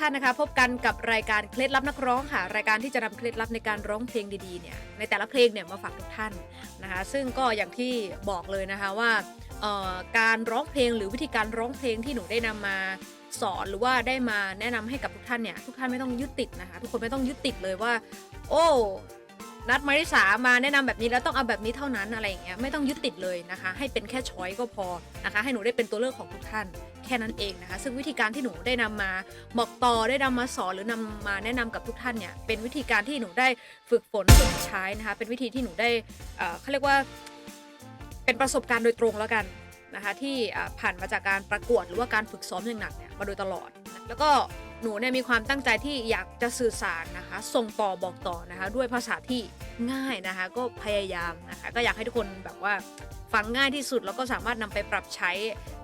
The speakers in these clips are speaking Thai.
ท่านนะคะ พบกันกับรายการเคล็ดลับนักร้องค่ะ รายการที่จะนำเคล็ดลับในการร้องเพลงดีๆเนี่ยในแต่ละเพลงเนี่ยมาฝากทุกท่านนะคะ ซึ่งก็อย่างที่บอกเลยนะคะว่าการร้องเพลงหรือวิธีการร้องเพลงที่หนูได้นำมาสอนหรือว่าได้มาแนะนำให้กับทุกท่านเนี่ยทุกท่านไม่ต้องยึดติดนะคะ ทุกคนไม่ต้องยึดติดเลยว่า โอ้ นัดมาริสามาแนะนำแบบนี้แล้วต้องเอาแบบนี้เท่านั้นอะไรอย่างเงี้ยไม่ต้องยึดติดเลยนะคะ ให้เป็นแค่ช้อยก็พอนะคะ ให้หนูได้เป็นตัวเลือกของทุกท่านแค่นั้นเองนะคะ ซึ่งวิธีการที่หนูได้นำมาบอกต่อได้นำมาสอนหรือนำมาแนะนำกับทุกท่านเนี่ยเป็นวิธีการที่หนูได้ฝึกฝนฝึกใช้นะคะ เป็นวิธีที่หนูได้เขาเรียกว่าเป็นประสบการณ์โดยตรงแล้วกันนะคะ ที่ผ่านมาจากการประกวดหรือว่าการฝึกซ้อมอย่างหนักเนี่ยมาโดยตลอด แล้วก็ หนูเนี่ยมีความตั้งใจที่อยากจะสื่อสารนะคะ ส่งต่อบอกต่อนะคะ ด้วยภาษาที่ง่ายนะคะ ก็พยายามนะคะ ก็อยากให้ทุกคนแบบว่าฟังง่ายที่สุดแล้วก็สามารถนำไปปรับใช้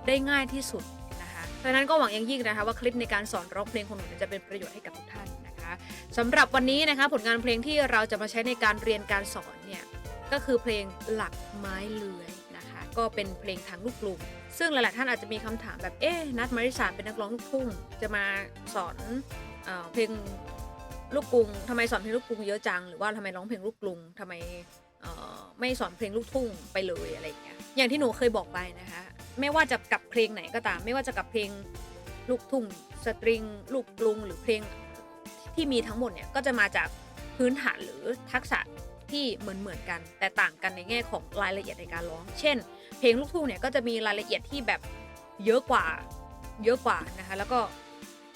ได้ง่ายที่สุดนะคะดังนั้นก็หวังอย่างยิ่งนะคะ ว่าคลิปในการสอนร้องเพลงของหนูจะเป็นประโยชน์ให้กับทุกท่านนะคะสำหรับวันนี้นะคะ ผลงานเพลงที่เราจะมาใช้ในการเรียนการสอนเนี่ยก็คือเพลงหลักไม้เลื้อยนะคะ ก็เป็นเพลงทางลูกกรุง ซึ่งหลายๆท่านอาจจะมีคำถามแบบ เอ๊ะ นัดมาริสาเป็นนักร้องลูกทุ่ง จะมาสอนเอเพลงลูกกรุงทำไมสอนเพลงลูกกรุงเยอะจัง หรือว่าทำไมร้องเพลงลูกกรุงทำไมไม่สอนเพลงลูกทุ่งไปเลยอะไรอย่างเงี้ย อย่างที่หนูเคยบอกไปนะคะ ไม่ว่าจะกับเพลงไหนก็ตาม ไม่ว่าจะกับเพลงลูกทุ่ง สตริง ลูกกรุง หรือเพลงที่มีทั้งหมดเนี่ยก็จะมาจากพื้นฐานหรือทักษะที่เหมือนเหมือนๆกัน แต่ต่างกันในแง่ของรายละเอียดในการร้อง เช่น เพลงลูกทุ่งเนี่ยก็จะมีรายละเอียดที่แบบเยอะกว่า เยอะกว่านะคะ แล้วก็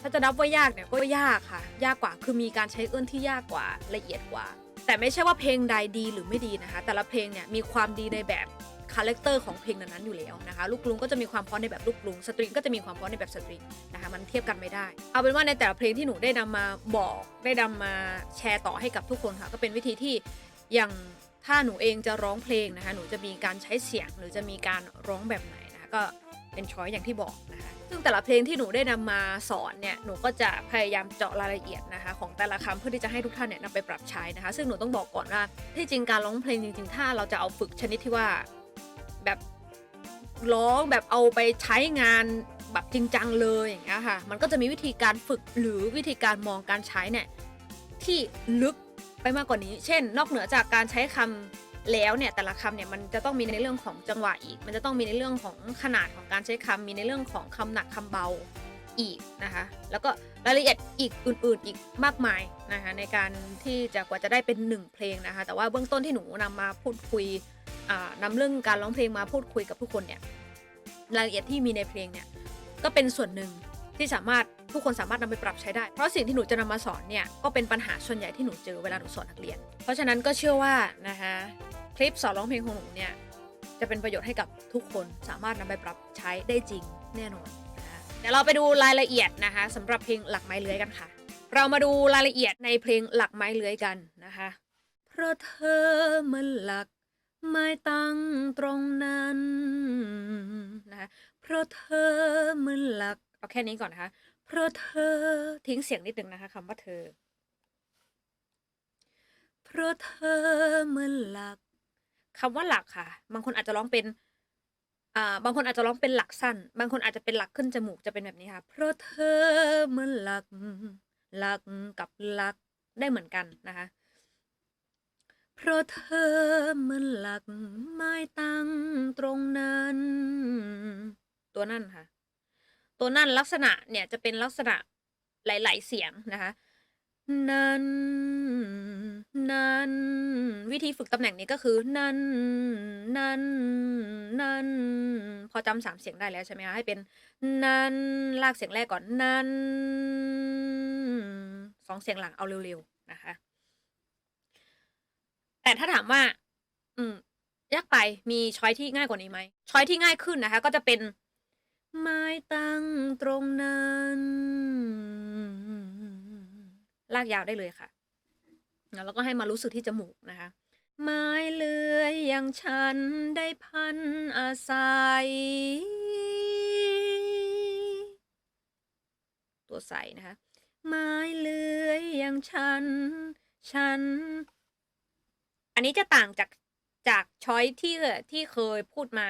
ถ้าจะนับว่ายากเนี่ยก็ยากค่ะ ยากกว่า คือมีการใช้เอื้อนที่ยากกว่าละเอียดกว่า แต่ไม่ใช่ว่าเพลงใดดีหรือไม่ดีนะคะ แต่ละเพลงเนี่ยมีความดีในแบบคาแรคเตอร์ของเพลงนั้นๆอยู่แล้วนะคะ ลูกกรุงก็จะมีความเพราะในแบบลูกกรุง สตริงก็จะมีความเพราะในแบบสตริงนะคะ มันเทียบกันไม่ได้ เอาเป็นว่าในแต่ละเพลงที่หนูได้นำมาบอก ได้นำมาแชร์ต่อให้กับทุกคนค่ะ ก็เป็นวิธีที่อย่าง ถ้าหนูเองจะร้องเพลงนะคะ หนูจะมีการใช้เสียงหรือจะมีการร้องแบบไหนนะคะก็เป็นช้อยอย่างที่บอกนะคะซึ่งแต่ละเพลงที่หนูได้นำมาสอนเนี่ยหนูก็จะพยายามเจาะรายละเอียดนะคะ ของแต่ละคำเพื่อที่จะให้ทุกท่านเนี่ยนำไปปรับใช้นะคะ ซึ่งหนูต้องบอกก่อนว่าที่จริงการร้องเพลงจริง ๆ ถ้าเราจะเอาฝึกชนิดที่ว่าแบบร้องแบบเอาไปใช้งานแบบจริงจังเลยอย่างเงี้ยค่ะ มันก็จะมีวิธีการฝึกหรือวิธีการมองการใช้เนี่ยที่ลึก ไปมากกว่านี้ เช่น นอกเหนือจากการใช้คำแล้วเนี่ยแต่ละคำเนี่ยมันจะต้องมีในเรื่องของจังหวะอีก มันจะต้องมีในเรื่องของขนาดของการใช้คำมีในเรื่องของคำหนักคำเบาอีกนะคะ แล้วก็รายละเอียดอีกอื่น ๆ อีกมากมายนะคะในการที่จะกว่าจะได้เป็นหนึ่งเพลงนะคะ แต่ว่าเบื้องต้นที่หนูนำมาพูดคุยอ่านำเรื่องการร้องเพลงมาพูดคุยกับทุกคนเนี่ยรายละเอียดที่มีในเพลงเนี่ยก็เป็นส่วนหนึ่ง ที่สามารถทุกคนสามารถนำไปปรับใช้ได้ เพราะสิ่งที่หนูจะนำมาสอนเนี่ยก็เป็นปัญหาส่วนใหญ่ที่หนูเจอเวลาหนูสอนนักเรียน เพราะฉะนั้นก็เชื่อว่านะคะคลิปสอนร้องเพลงของหนูเนี่ยจะเป็นประโยชน์ให้กับทุกคนสามารถนำไปปรับใช้ได้จริงแน่นอนนะคะเดี๋ยวเราไปดูรายละเอียดนะคะสำหรับเพลงหลักไม้เลื้อยกันค่ะ เรามาดูรายละเอียดในเพลงหลักไม้เลื้อยกันนะคะเพราะเธอเหมันหลักไม้ตั้งตรงนั้นนะคะเพราะเธอเหมือนหลัก เอาแค่นี้ก่อนนะคะ เพราะเธอทิ้งเสียงนิดนึงนะคะคำว่าเธอ เพราะเธอเหมือนหลักคำว่าหลักค่ะ บางคนอาจจะร้องเป็นอ่าบางคนอาจจะร้องเป็นหลักสั้น บางคนอาจจะเป็นหลักขึ้นจมูกจะเป็นแบบนี้ค่ะ เพราะเธอเหมือนหลัก หลักกับหลักได้เหมือนกันนะคะ เพราะเธอเหมือนหลักไม้ตั้งตรงนั้น ตัวนั่นค่ะ ตัวนั่นลักษณะเนี่ยจะเป็นลักษณะหลาย ๆ เสียงนะคะนั้นนั้นวิธีฝึกตำแหน่งนี้ก็คือนั้นนั้นนั้นพอจำสามเสียงได้แล้วใช่ไหมคะให้เป็นนั้นลากเสียงแรกก่อนนั้นสองเสียงหลังเอาเร็วๆนะคะ แต่ถ้าถามว่า อืมยากไปมีช้อยที่ง่ายกว่านี้ไหมช้อยที่ง่ายขึ้นนะคะ ก็จะเป็น ไม้ตั้งตรงนั้น ลากยาวได้เลยค่ะ แล้วก็ให้มารู้สึกที่จมูกนะคะ ไม้เลื้อยอย่างฉันได้พันอาศัย ตัวใสนะคะ ไม้เลื้อยอย่างฉัน ฉัน อันนี้จะต่างจากจากช้อยที่ที่เคยพูดมา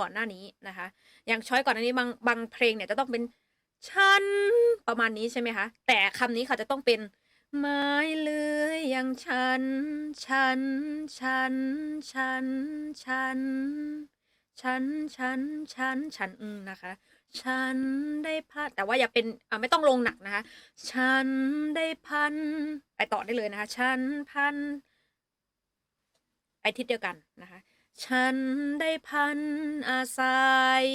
ก่อนหน้านี้นะคะ อย่างช้อยก่อนหน้านี้บางบางเพลงเนี่ยจะต้องเป็นฉันประมาณนี้ใช่ไหมคะ แต่คำนี้ค่ะจะต้องเป็นไม้เลื้อยอย่างฉัน ฉัน ฉัน ฉัน ฉัน ฉัน ฉัน ฉัน ฉันอืมนะคะ ฉันได้พัดแต่ว่าอย่าเป็นอ่าไม่ต้องลงหนักนะคะ ฉันได้พัน ไปต่อได้เลยนะคะ ฉันพันไปทิศเดียวกันนะคะ ฉันได้พันอาศัย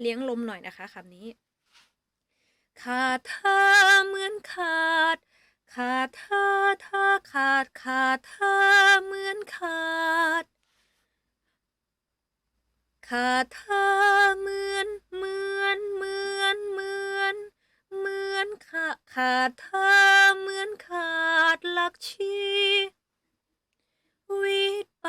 เลี้ยงลมหน่อยนะคะคำนี้ ขาดเธอเหมือนขาด ขาดเธอเธอขาด ขาดเธอเหมือนขาด ขาดเธอเหมือนเหมือนเหมือนเหมือนเหมือนขาดขาดเธอเหมือนขาดลักชี วิตไป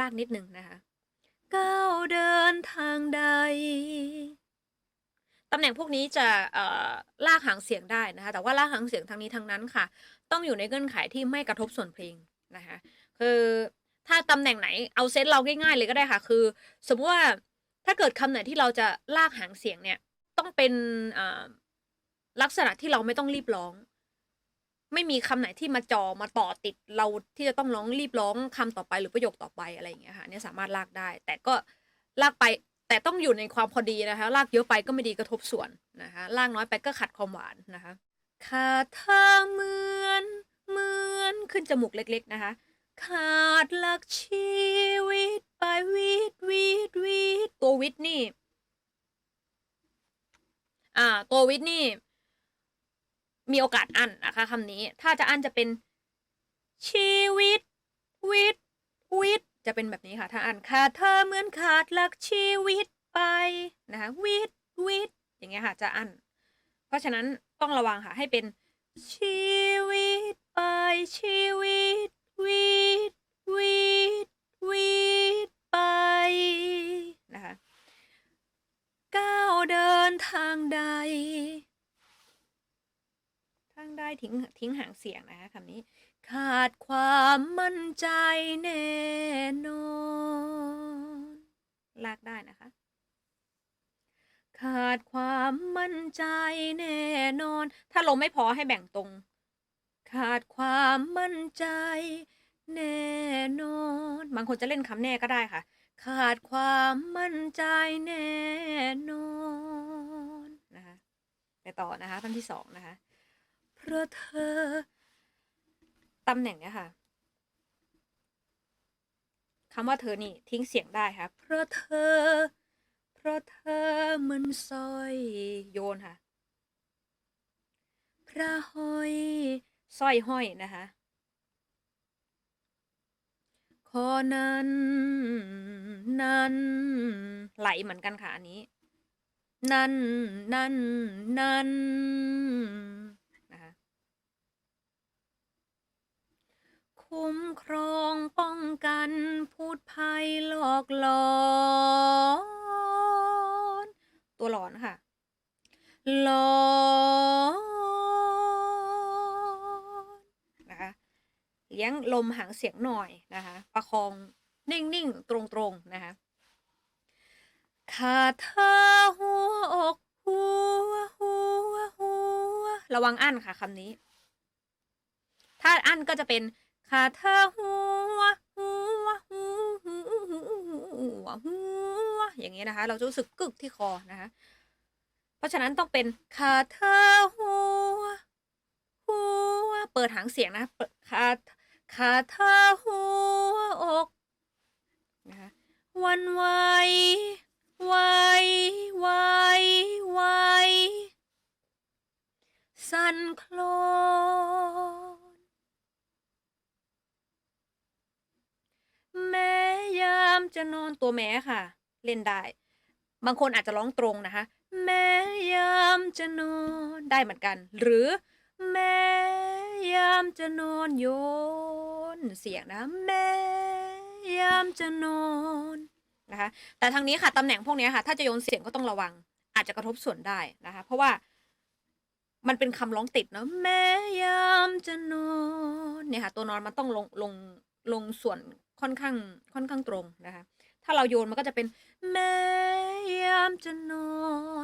ลากนิดหนึ่งนะคะ ก้าวเดินทางใด ตำแหน่งพวกนี้จะเอ่อลากหางเสียงได้นะคะ แต่ว่าลากหางเสียงทางนี้ทางนั้นค่ะ ต้องอยู่ในเงื่อนไขที่ไม่กระทบส่วนเพลงนะคะ คือถ้าตำแหน่งไหนเอาเซตเราง่ายๆเลยก็ได้ค่ะ คือ สมมติว่าถ้าเกิดคำไหนที่เราจะลากหางเสียงเนี่ย ต้องเป็นอ่า ลักษณะที่เราไม่ต้องรีบร้อง ไม่มีคำไหนที่มาจอมาต่อติดเราที่จะต้องร้องรีบร้องคำต่อไปหรือประโยคต่อไปอะไรอย่างเงี้ยค่ะเนี่ยสามารถลากได้ แต่ก็ลากไปแต่ต้องอยู่ในความพอดีนะคะ ลากเยอะไปก็ไม่ดีกระทบส่วนนะคะ ลากน้อยไปก็ขัดความหวานนะคะขาดเธอเหมือนเหมือนขึ้นจมูกเล็ก ๆนะคะ ขาดหลักชีวิตไปวิตวิตวิตตัววิตนี่ อ่า ตัววิตนี่ มีโอกาสอั้นนะคะคำนี้ ถ้าจะอั้นจะเป็นชีวิต วิตวิตจะเป็นแบบนี้ค่ะ ถ้าอ่านขาดเธอเหมือนขาดหลักชีวิตไปนะคะวิตวิตอย่างเงี้ยค่ะจะอั้นเพราะฉะนั้นต้องระวังค่ะให้เป็นชีวิตไปชีวิตวิตวิตวิตไปนะคะก้าวเดินทางใดางใดทิ้งทิ้งหางเสียงนะคะคำนี้ ขาดความมั่นใจแน่นอนลากได้นะคะ ขาดความมั่นใจแน่นอน ถ้าลมไม่พอให้แบ่งตรง ขาดความมั่นใจแน่นอนบางคนจะเล่นคำแน่ก็ได้ค่ะ ขาดความมั่นใจแน่นอนนะคะไปต่อนะคะท่านที่สองนะคะ เพราะเธอ ตำแหน่งเนี้ยค่ะคำว่าเธอนี่ทิ้งเสียงได้ค่ะ เพราะเธอ เพราะเธอมันสร้อยโยนค่ะ พระห้อยสร้อยห้อยนะคะขอนั้น นั้น ไหลเหมือนกันค่ะอันนี้ นั่นนั่นนั่น นะคะ ครองป้องกันพูดภัยหลอกหลอนตัวหลอนค่ะหลอนนะคะเลี้ยงลมหางเสียงหน่อยนะคะประคองนิ่งๆ ตรงๆนะคะขาเธอหัวอกหัวหัวหัวระวังอั้นค่ะคำนี้ ถ้าอั้นก็จะเป็น ขาเธอหัวหัวหัวหัวหัวหัวอย่างนี้นะคะ เราจะรู้สึกกึกที่คอนะคะ เพราะฉะนั้นต้องเป็นขาเธอหัวหัวเปิดหางเสียงนะขาขาเธอหัวอกนะคะวันวไตัวแม้ค่ะ เล่นได้ บางคนอาจจะร้องตรงนะคะ แม้ยามจะนอนได้เหมือนกัน หรือ แม้ยามจะนอนโยนเสียงนะ แม้ยามจะนอนนะคะแต่ทางนี้ค่ะตำแหน่งพวกนี้ค่ะ ถ้าจะโยนเสียงก็ต้องระวัง อาจจะกระทบส่วนได้นะคะ เพราะว่ามันเป็นคำร้องติดเนาะแม้ยามจะนอนเนี่ยค่ะ ตัวนอนมันต้องลงลงลงส่วนค่อนข้างค่อนข้างตรงนะคะาเราโยนมันก็จะเป็นแม่ยามจะนอ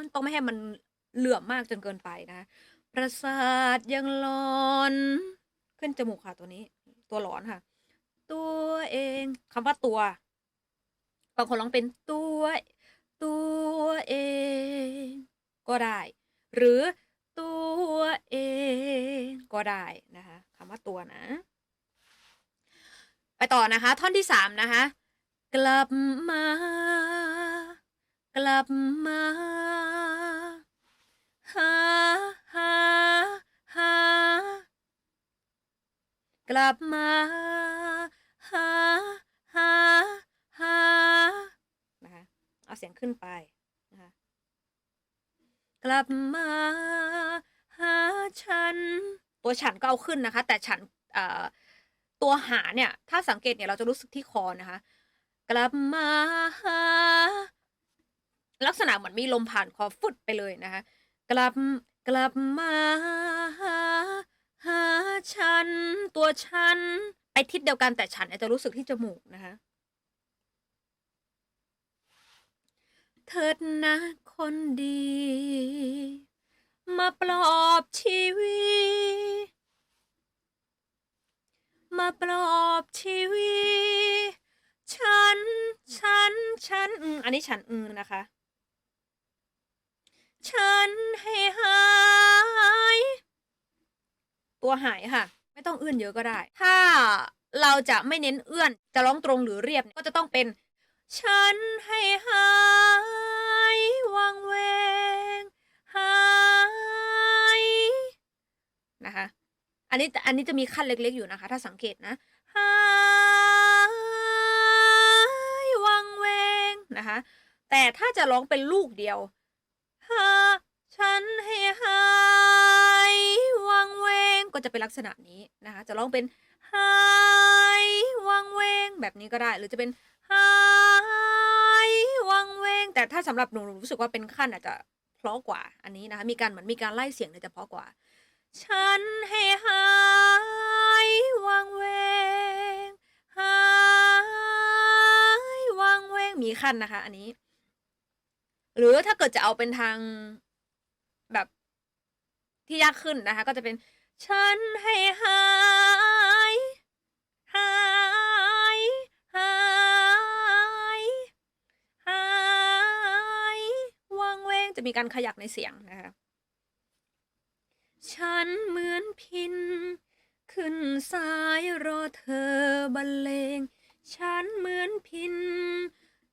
นต้องไม่ให้มันเหลื่อมมากจนเกินไปนะคะประสาทยังหลอน ขึ้นจมูกค่ะตัวนี้ ตัวหลอนค่ะ ตัวเองคำว่าตัวบางคนร้องเป็นตัว ตัวเอง ก็ได้ หรือตัวเอง ก็ได้นะคะคำว่าตัวนะ ไปต่อนะคะ ท่อนที่สามนะคะ กลับมา กลับมา หา หา หา กลับมา หา หา หา นะคะ เอาเสียงขึ้นไป นะคะ กลับมา หาฉัน ตัวฉันก็เอาขึ้นนะคะ แต่ฉันเอ่อตัวหาเนี่ย ถ้าสังเกตเนี่ย เราจะรู้สึกที่คอนะคะ กลับมาหาลักษณะเหมือนมีลมผ่านคอฟุดไปเลยนะคะ กลับกลับมาหาหาฉัน ตัวฉัน ไปทิศเดียวกันแต่ฉันเนี่ยจะรู้สึกที่จมูกนะคะเถิดนะคนดี มาปลอบชีวิต มาปลอบชีวิต ฉัน ฉัน ฉัน อืม อันนี้ฉัน อืม นะคะ ฉันให้หาย ตัวหายค่ะ ไม่ต้องเอื้อนเยอะก็ได้ ถ้าเราจะไม่เน้นเอื้อน จะร้องตรงหรือเรียบ ก็จะต้องเป็น ฉันให้หายวางเวง หาย นะคะ อันนี้ อันนี้จะมีขั้นเล็ก ๆ อยู่นะคะ ถ้าสังเกตนะหาย นะคะ แต่ถ้าจะร้องเป็นลูกเดียวหาฉันให้หายวางเวงก็จะเป็นลักษณะนี้นะคะ จะร้องเป็นหายวางเวงแบบนี้ก็ได้ หรือจะเป็นหายวางเวง แต่ถ้าสำหรับหนูหนูรู้สึกว่าเป็นขั้นอาจจะเพราะกว่า อันนี้นะคะ มีการเหมือนมีการไล่เสียงเนี่ยจะเพราะกว่า ฉันให้หายวางเวง มีขั้นนะคะ อันนี้ หรือถ้าเกิดจะเอาเป็นทางแบบที่ยากขึ้นนะคะ ก็จะเป็น ฉันให้หายหายหายหายว่างเวงจะมีการขยักในเสียงนะคะ ฉันเหมือนพิน ขึ้นสายรอเธอบรรเลง ฉันเหมือนพิน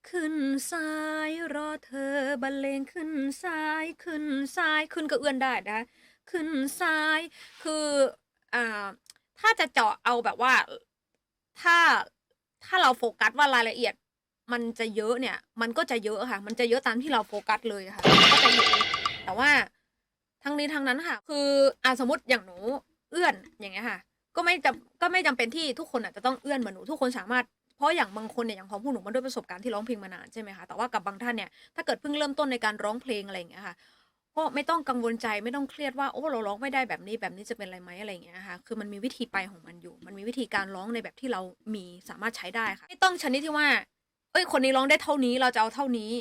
ขึ้นสายรอเธอบรรเลงขึ้นสายขึ้นสายขึ้นก็เอื้อนได้นะขึ้นสายคืออ่าถ้าจะเจาะเอาแบบว่า ถ้าถ้าเราโฟกัสว่ารายละเอียด มันจะเยอะเนี่ย มันก็จะเยอะค่ะ มันจะเยอะตามที่เราโฟกัสเลยค่ะก็จะเห็นแต่ว่าทั้งนี้ทั้งนั้นค่ะ คืออ่าสมมติอย่างหนูเอื้อนอย่างเงี้ยค่ะ ก็ไม่จำก็ไม่จำเป็นที่ทุกคนอาจจะต้องเอื้อนเหมือนหนูทุกคนสามารถ เพราะอย่างบางคนเนี่ยอย่างของพวกหนูมันด้วยประสบการณ์ที่ร้องเพลงมานานใช่ไหมคะแต่ว่ากับบางท่านเนี่ยถ้าเกิดเพิ่งเริ่มต้นในการร้องเพลงอะไรอย่างเงี้ยค่ะก็ไม่ต้องกังวลใจไม่ต้องเครียดว่าโอ้เราร้องไม่ได้แบบนี้แบบนี้จะเป็นอะไรไหมอะไรอย่างเงี้ยค่ะคือมันมีวิธีไปของมันอยู่ มันมีวิธีการร้องในแบบที่เรามีสามารถใช้ได้ค่ะไม่ต้องชนิดที่ว่า เอ้ยคนนี้ร้องได้เท่านี้เราจะเอาเท่านี้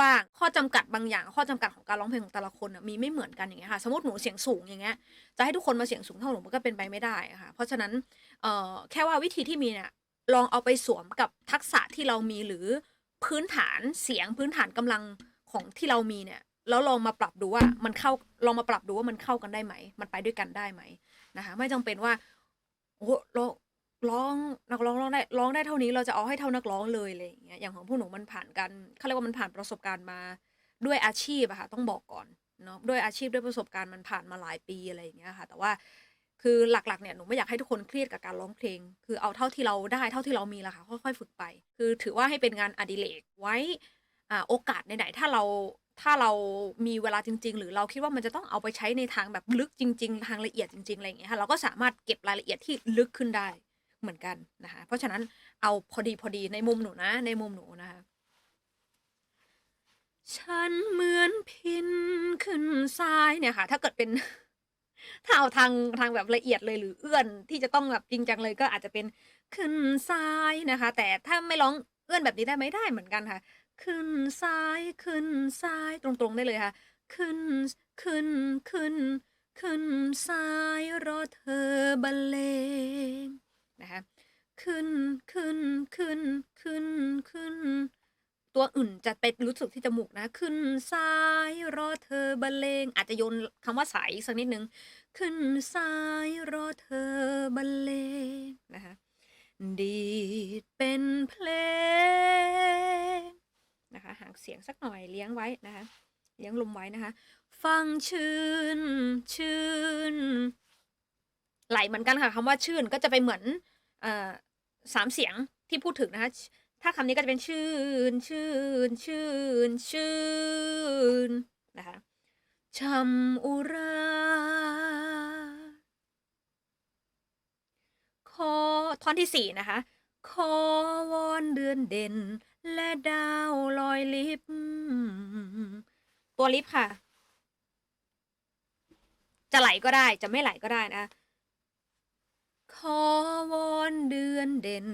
บ้างข้อจำกัดบางอย่าง ข้อจำกัดของการร้องเพลงของแต่ละคนมีไม่เหมือนกันอย่างเงี้ยค่ะสมมติหนูเสียงสูงอย่างเงี้ยจะให้ทุกคนมาเสียงสูงเท่าหนูมันก็เป็นไปไม่ได้ค่ะเพราะฉะนั้นแค่ว่าวิธีที่มีเนี่ย ลองเอาไปสวมกับทักษะที่เรามีหรือพื้นฐานเสียงพื้นฐานกำลังของที่เรามีเนี่ยแล้วลองมาปรับดูว่ามันเข้าลองมาปรับดูว่ามันเข้ากันได้ไหม มันไปด้วยกันได้ไหมนะคะ ไม่จำเป็นว่าโอ้ร้องร้องนักร้องร้องได้ร้องได้เท่านี้เราจะเอาให้เท่านักร้องเลยอะไรอย่างเงี้ยอย่างของพวกหนูมันผ่านกันเขาเรียกว่ามันผ่านประสบการณ์มาด้วยอาชีพอะค่ะต้องบอกก่อนเนาะด้วยอาชีพด้วยประสบการณ์มันผ่านมาหลายปีอะไรอย่างเงี้ยค่ะ แต่ว่า คือหลักๆเนี่ยหนูไม่อยากให้ทุกคนเครียดกับการร้องเพลง คือเอาเท่าที่เราได้เท่าที่เรามีละค่ะค่อยๆฝึกไป คือถือว่าให้เป็นงานอดิเรกไว้อ่าโอกาสไหนๆถ้าเราถ้าเรามีเวลาจริง ๆ หรือเราคิดว่ามันจะต้องเอาไปใช้ในทางแบบลึกจริง ๆ ทางละเอียดจริงๆอะไรอย่างเงี้ยค่ะเราก็สามารถเก็บรายละเอียดที่ลึกขึ้นได้เหมือนกันนะคะเพราะฉะนั้นเอาพอดีพอดีในมุมหนูนะ ในมุมหนูนะคะฉันเหมือนพินขึ้นซ้ายเนี่ยค่ะ ถ้าเกิดเป็น ถ้าเอาทางทางแบบละเอียดเลยหรือเอื้อนที่จะต้องแบบจริงจังเลยก็อาจจะเป็นขึ้นซ้ายนะคะ แต่ถ้าไม่ร้องเอื้อนแบบนี้ได้ไหมได้เหมือนกันค่ะ ขึ้นซ้ายขึ้นซ้ายตรงๆได้เลยค่ะ ขึ้นขึ้นขึ้น ขึ้นซ้ายรอเธอบรรเลงนะคะขึ้นขึ้นขึ้นขึ้นขึ้น ตัวอื่นจะไปรู้สึกที่จมูกนะ ขึ้นซ้ายรอเธอบรรเลง อาจจะโยนคำว่าสายสักนิดนึง ขึ้นซ้ายรอเธอบรรเลงนะคะดีดเป็นเพลงนะคะหางเสียงสักหน่อยเลี้ยงไว้นะคะเลี้ยงลมไว้นะคะ ฟังชื่นชื่นไหลเหมือนกันค่ะคำว่าชื่นก็จะไปเหมือนอ่อสามเสียงที่พูดถึงนะคะ ถ้าคำนี้ก็จะเป็นชื่น ชื่น ชื่น ชื่น นะคะชำอุรา ขอท่อนที่สี่นะคะ ขอวอนเดือนเด่น และดาวลอยลิบ ตัวลิฟค่ะ จะไหลก็ได้จะไม่ไหลก็ได้นะ ขอวอนเดือนเด่น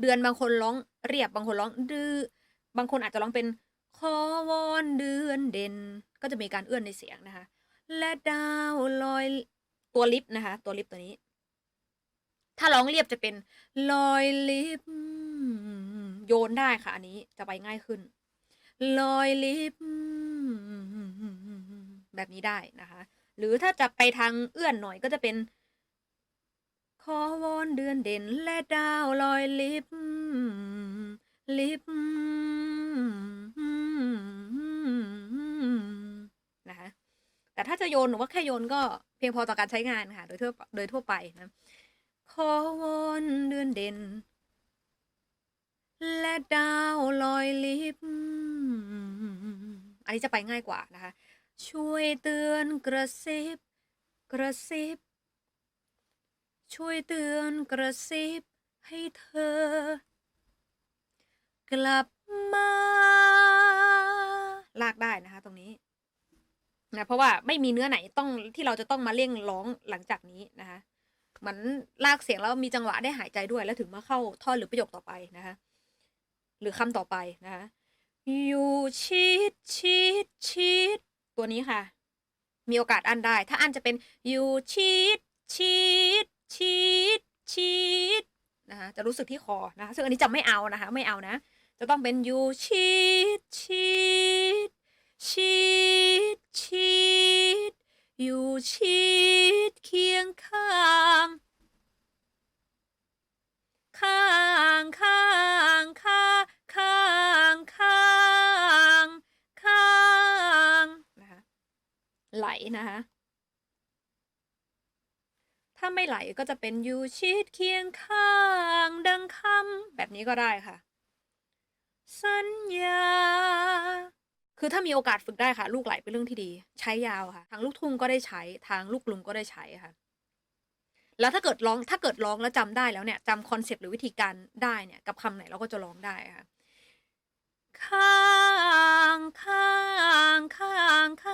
เดือนบางคนร้องเรียบบางคนร้องดื้อบางคนอาจจะร้องเป็นขอวอนเดือนเด่น ก็จะมีการเอื้อนในเสียงนะคะ และดาวลอยตัวลิฟนะคะ ตัวลิฟตัวนี้ ถ้าร้องเรียบจะเป็นลอยลิฟโยนได้ค่ะ อันนี้จะไปง่ายขึ้น ลอยลิฟแบบนี้ได้นะคะ หรือถ้าจะไปทางเอื้อนหน่อยก็จะเป็น ขอวอนเดือนเด่นและดาวลอยลิบลิบนะคะแต่ถ้าจะโยนหนูว่าแค่โยนก็เพียงพอต่อการใช้งานค่ะ โดยทั่วโดยทั่วไปนะขอวอนเดือนเด่น และดาวลอยลิบอันนี้จะไปง่ายกว่านะคะ ช่วยเตือนกระซิบ กระซิบ ช่วยเตือนกระซิบให้เธอ กลับมา ลากได้นะคะ ตรงนี้นะเพราะว่าไม่มีเนื้อไหนต้องที่เราจะต้องมาเร่งร้องหลังจากนี้นะคะเหมือนลากเสียงแล้วมีจังหวะได้หายใจด้วยแล้วถึงมาเข้าท่อนหรือประโยคต่อไปนะคะหรือคำต่อไปนะคะอยู่ชิดชิดชิดตัวนี้ค่ะ มีโอกาสอันได้ ถ้าอันจะเป็นอยู่ชิดชิด ชิดชิดนะคะจะรู้สึกที่คอนะคะซึ่งอันนี้จะไม่เอานะคะ ไม่เอานะ จะต้องเป็นอยู่ชิดชิดชิดชิดอยู่ชิดเคียงข้าง ข้างข้างข้างข้างข้างข้างนะคะไหลนะคะ ถ้าไม่ไหลก็จะเป็นอยู่ชิดเคียงข้าง ดังคำแบบนี้ก็ได้ค่ะ สัญญา คือถ้ามีโอกาสฝึกได้ค่ะ ลูกไหลเป็นเรื่องที่ดี ใช้ยาวค่ะ ทางลูกทุ่งก็ได้ใช้ ทางลูกกรุงก็ได้ใช้ค่ะ แล้วถ้าเกิดร้องถ้าเกิดร้องแล้วจำได้แล้วเนี่ยจำคอนเซปต์หรือวิธีการได้เนี่ย กับคำไหนเราก็จะร้องได้ค่ะข้างข้างข้างข้าง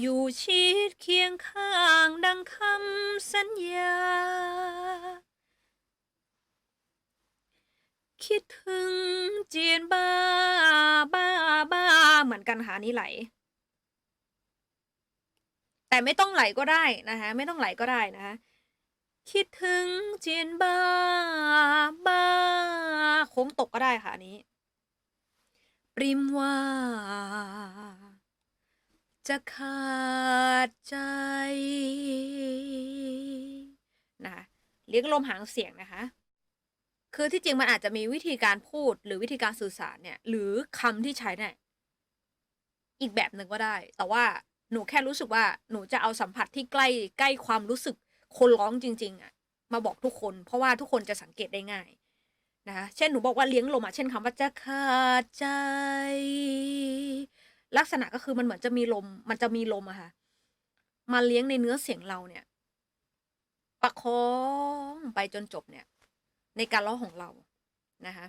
อยู่ชิดเคียงข้างดังคำสัญญา คิดถึงเจียนบ้า บ้าบ้า เหมือนกันค่ะอันนี้ไหล แต่ไม่ต้องไหลก็ได้นะคะไม่ต้องไหลก็ได้นะคะคิดถึงเจียนบ้า บ้าโค้งตกก็ได้ค่ะนี้ ปริมว่า จะขาดใจนะคะเลี้ยงลมหางเสียงนะคะ คือที่จริงมันอาจจะมีวิธีการพูดหรือวิธีการสื่อสารเนี่ย หรือคำที่ใช้เนี่ยอีกแบบหนึ่งก็ได้ แต่ว่าหนูแค่รู้สึกว่าหนูจะเอาสัมผัสที่ใกล้ใกล้ความรู้สึกคนร้องจริง ๆอะมาบอกทุกคน เพราะว่าทุกคนจะสังเกตได้ง่ายนะคะเช่นหนูบอกว่าเลี้ยงลมอะเช่นคำว่าจะขาดใจ ลักษณะก็คือมันเหมือนจะมีลม มันจะมีลมอะค่ะ มาเลี้ยงในเนื้อเสียงเราเนี่ย ประคองไปจนจบเนี่ย ในการร้องของเรานะคะ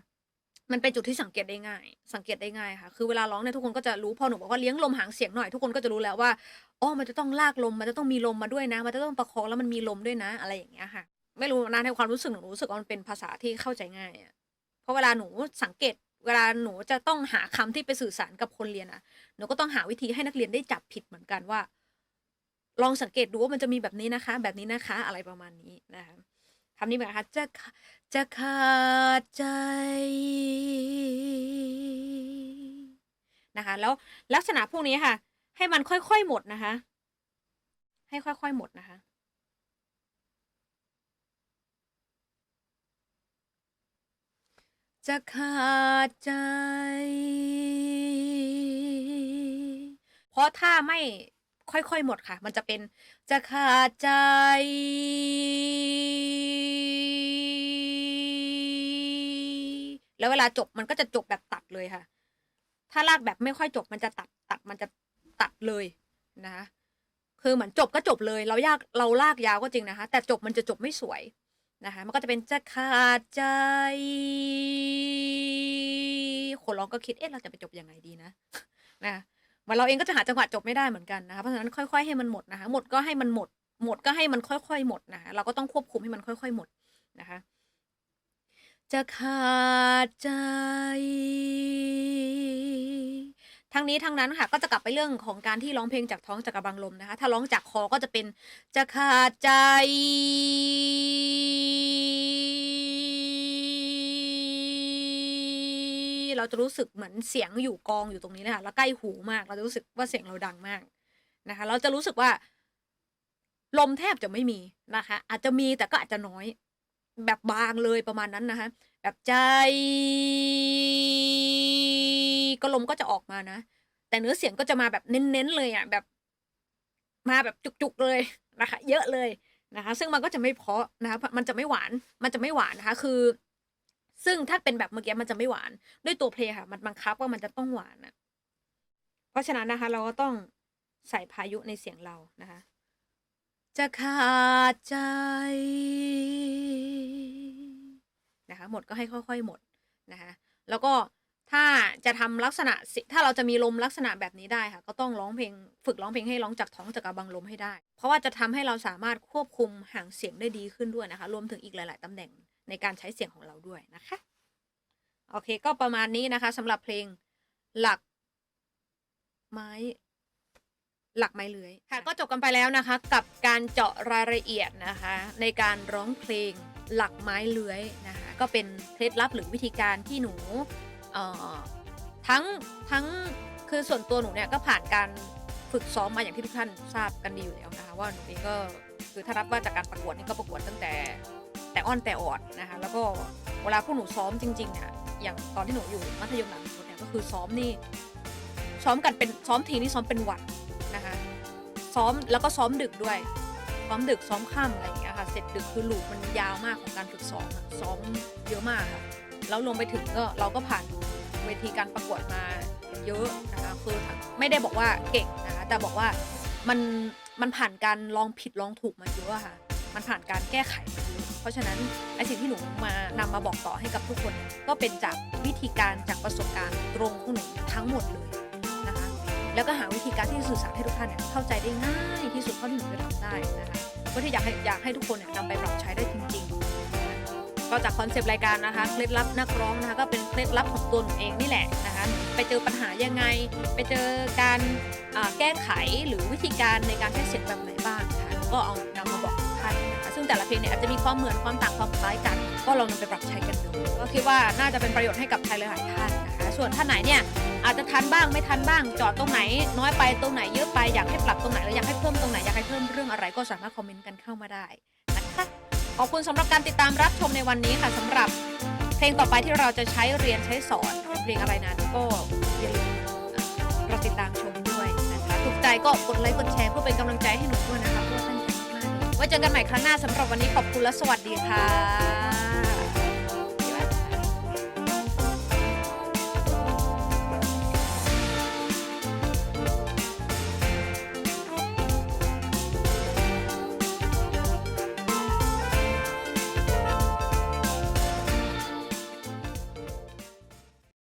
มันเป็นจุดที่สังเกตได้ง่าย สังเกตได้ง่ายค่ะ คือเวลาร้องเนี่ยทุกคนก็จะรู้พอหนูบอกว่าเลี้ยงลมหางเสียงหน่อยทุกคนก็จะรู้แล้วว่าอ๋อมันจะต้องลากลม มันจะต้องมีลมมาด้วยนะ มันจะต้องประคองแล้วมันมีลมด้วยนะ อะไรอย่างเงี้ยค่ะ ไม่รู้นะในความรู้สึกหนูรู้สึกว่ามันเป็นภาษาที่เข้าใจง่ายอะเพราะเวลาหนูสังเกต เวลาหนูจะต้องหาคำที่ไปสื่อสารกับคนเรียนอะหนูก็ต้องหาวิธีให้นักเรียนได้จับผิดเหมือนกันว่า ลองสังเกตดูว่ามันจะมีแบบนี้นะคะ แบบนี้นะคะ อะไรประมาณนี้นะคะคำนี้เหมือนะคะจะจะขาดใจนะคะ แล้วลักษณะพวกนี้ค่ะ ให้มันค่อยๆหมดนะคะ ให้ค่อยๆหมดนะคะ จะขาดใจ เพราะถ้าไม่ค่อยๆหมดค่ะ มันจะเป็นจะขาดใจ แล้วเวลาจบมันก็จะจบแบบตัดเลยค่ะ ถ้าลากแบบไม่ค่อยจบมันจะตัดตัดมันจะตัดเลยนะคะคือเหมือนจบก็จบเลย เรายากเราลากยาวก็จริงนะคะ แต่จบมันจะจบไม่สวย นะคะ มันก็จะเป็นจะขาดใจ คนร้องก็คิด เอ๊ะ เราจะไปจบยังไงดีนะนะคะวันเราเองก็จะหาจังหวะจบไม่ได้เหมือนกันนะคะ เพราะฉะนั้นค่อยๆให้มันหมดนะคะ หมดก็ให้มันหมด หมดก็ให้มันค่อยๆ หมดนะคะ เราก็ต้องควบคุมให้มันค่อย ๆ หมดนะคะ จะขาดใจ ทั้งนี้ทั้งนั้นค่ะก็จะกลับไปเรื่องของการที่ร้องเพลงจากท้องจากกระบังลมนะคะ ถ้าร้องจากคอก็จะเป็นจะขาดใจ เราจะรู้สึกเหมือนเสียงอยู่กองอยู่ตรงนี้เลยค่ะแล้วใกล้หูมาก เราจะรู้สึกว่าเสียงเราดังมากนะคะ เราจะรู้สึกว่า ลมแทบจะไม่มีนะคะ อาจจะมีแต่ก็อาจจะน้อย แบบบางเลยประมาณนั้นนะคะ แบบใจ ก็ลมก็จะออกมานะ แต่เนื้อเสียงก็จะมาแบบเน้นๆเลยอะแบบ มาแบบจุกๆเลยนะคะ เยอะเลยนะคะ ซึ่งมันก็จะไม่เพาะนะคะมันจะไม่หวาน มันจะไม่หวานนะคะ คือ ซึ่งถ้าเป็นแบบเมื่อกี้มันจะไม่หวาน ด้วยตัวเพลงค่ะ มันบังคับว่ามันจะต้องหวานนะเพราะฉะนั้นนะคะ เราก็ต้องใส่พายุในเสียงเรานะคะ จะขาดใจนะคะ หมดก็ให้ค่อย ๆ หมดนะคะ แล้วก็ ถ้าจะทำลักษณะถ้าเราจะมีลมลักษณะแบบนี้ได้ค่ะ ก็ต้องร้องเพลงฝึกร้องเพลงให้ร้องจากท้องจากกระบังลมให้ได้ เพราะว่าจะทำให้เราสามารถควบคุมห่างเสียงได้ดีขึ้นด้วยนะคะ รวมถึงอีกหลาย ๆตำแหน่งในการใช้เสียงของเราด้วยนะคะ โอเค ก็ประมาณนี้นะคะสำหรับเพลงหลักไม้หลักไม้เลื้อยค่ะ ก็จบกันไปแล้วนะคะ กับการเจาะรายละเอียดนะคะ ในการร้องเพลงหลักไม้เลื้อยนะคะ ก็เป็นเคล็ดลับหรือวิธีการที่หนู เอ่อทั้งทั้งคือส่วนตัวหนูเนี่ยก็ผ่านการฝึกซ้อมมาอย่างที่ทุกท่านทราบกันดีอยู่แล้วนะคะว่าหนูเองก็คือถ้ารับว่าจากการประกวดนี่ก็ประกวดตั้งแต่แต่อ้อนแต่ออดนะคะแล้วก็เวลาพวกหนูซ้อมจริงๆเนี่ยอย่างตอนที่หนูอยู่มัธยมหลังสุดเนี่ยก็คือซ้อมนี่ซ้อมกันเป็นซ้อมทีนี่ซ้อมเป็นวันนะคะซ้อมแล้วก็ซ้อมดึกด้วย ซ้อมดึกซ้อมค่ำอะไรอย่างเงี้ยค่ะเสร็จดึกคือลูกมันยาวมากของการฝึกซ้อมอะซ้อมเยอะมากค่ะ แล้วรวมไปถึงก็เราก็ผ่านเวทีการประกวดมาเยอะนะคะคือไม่ได้บอกว่าเก่งนะคะแต่บอกว่ามันมันผ่านการลองผิดลองถูกมาเยอะค่ะ มันผ่านการแก้ไขมาเยอะเพราะฉะนั้นไอสิ่งที่หนูมานำมาบอกต่อให้กับทุกคนก็เป็นจากวิธีการจากประสบการณ์ตรงของหนูทั้งหมดเลยนะคะ แล้วก็หาวิธีการที่สื่อสารให้ทุกท่านเนี่ยเข้าใจได้ง่ายที่สุดเท่าที่หนูจะทำได้นะคะก็ที่อยากให้อยากให้ทุกคนเนี่ยนำไปปรับใช้ได้จริง ๆ ก็จากคอนเซปต์รายการนะคะเคล็ดลับนักร้องนะคะก็เป็นเคล็ดลับของตัวหนูเองนี่แหละนะคะไปเจอปัญหายังไง ไปเจอการแก้ไขหรือวิธีการในการใช้เสียงแบบไหนบ้างนะคะก็เอานำมาบอกท่านนะคะซึ่งแต่ละเพลงเนี่ยอาจจะมีความเหมือนความต่างความคล้ายกัน ก็ลองนำไปปรับใช้กันดูก็คิดว่าน่าจะเป็นประโยชน์ให้กับใครหลายท่านนะคะส่วนท่านไหนเนี่ยอาจจะทันบ้างไม่ทันบ้าง จอดตรงไหน น้อยไปตรงไหนเยอะไปอยากให้ปรับตรงไหนหรืออยากให้เพิ่มตรงไหนอยากให้เพิ่มเรื่องอะไรก็สามารถคอมเมนต์กันเข้ามาได้นะคะ ขอบคุณสำหรับการติดตามรับชมในวันนี้ค่ะสำหรับเพลงต่อไปที่เราจะใช้เรียนใช้สอนเพลงอะไรนั้นก็อย่าลืมเราติดตามชมด้วยนะคะถูกใจก็กดไลค์กดแชร์เพื่อเป็นกำลังใจให้หนูด้วยนะคะเพราะว่าตั้งใจมากไว้เจอกันใหม่ครั้งหน้าสำหรับวันนี้ขอบคุณและสวัสดีค่ะ